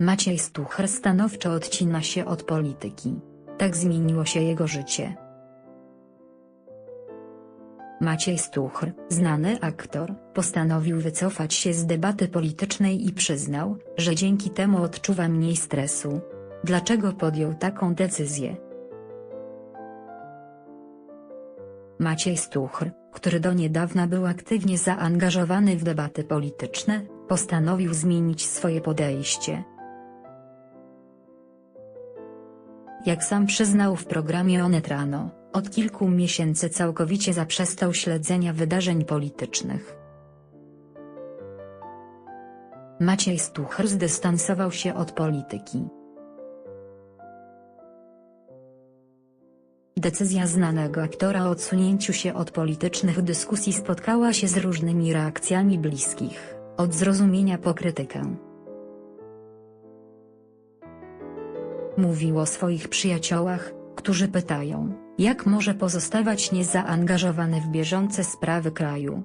Maciej Stucher stanowczo odcina się od polityki. Tak zmieniło się jego życie. Maciej Stuchr, znany aktor, postanowił wycofać się z debaty politycznej i przyznał, że dzięki temu odczuwa mniej stresu. Dlaczego podjął taką decyzję? Maciej Stuchr, który do niedawna był aktywnie zaangażowany w debaty polityczne, postanowił zmienić swoje podejście. Jak sam przyznał w programie Onet Rano, od kilku miesięcy całkowicie zaprzestał śledzenia wydarzeń politycznych. Maciej Stuchr zdystansował się od polityki. Decyzja znanego aktora o odsunięciu się od politycznych dyskusji spotkała się z różnymi reakcjami bliskich, od zrozumienia po krytykę. Mówił o swoich przyjaciołach, którzy pytają, jak może pozostawać niezaangażowany w bieżące sprawy kraju.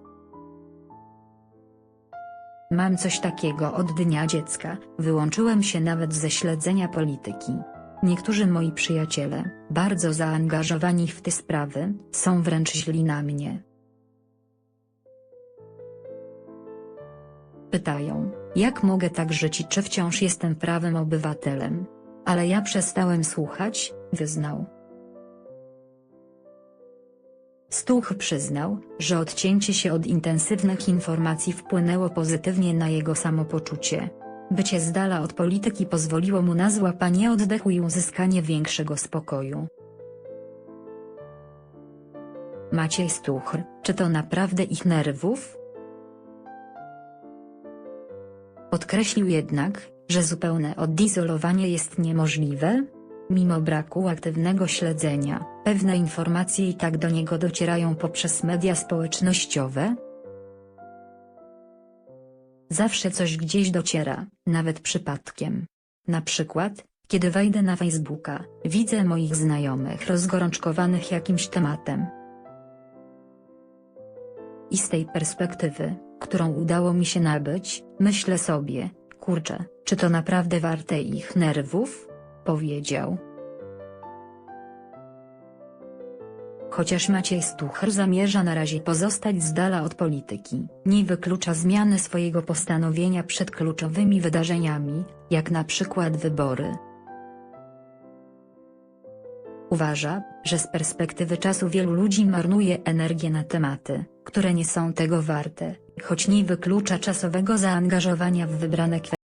Mam coś takiego od dnia dziecka, wyłączyłem się nawet ze śledzenia polityki. Niektórzy moi przyjaciele, bardzo zaangażowani w te sprawy, są wręcz źli na mnie. Pytają, jak mogę tak żyć i czy wciąż jestem prawym obywatelem. Ale ja przestałem słuchać, wyznał. Stuch przyznał, że odcięcie się od intensywnych informacji wpłynęło pozytywnie na jego samopoczucie. Bycie z dala od polityki pozwoliło mu na złapanie oddechu i uzyskanie większego spokoju. Maciej Stuchr, czy to naprawdę ich nerwów? Podkreślił jednak, że zupełne odizolowanie jest niemożliwe. Mimo braku aktywnego śledzenia, pewne informacje i tak do niego docierają poprzez media społecznościowe. Zawsze coś gdzieś dociera, nawet przypadkiem. Na przykład, kiedy wejdę na Facebooka, widzę moich znajomych rozgorączkowanych jakimś tematem. I z tej perspektywy, którą udało mi się nabyć, myślę sobie, kurczę, czy to naprawdę warte ich nerwów? Powiedział. Chociaż Maciej Stucher zamierza na razie pozostać z dala od polityki, nie wyklucza zmiany swojego postanowienia przed kluczowymi wydarzeniami, jak na przykład wybory. Uważa, że z perspektywy czasu wielu ludzi marnuje energię na tematy, które nie są tego warte, choć nie wyklucza czasowego zaangażowania w wybrane kwestie.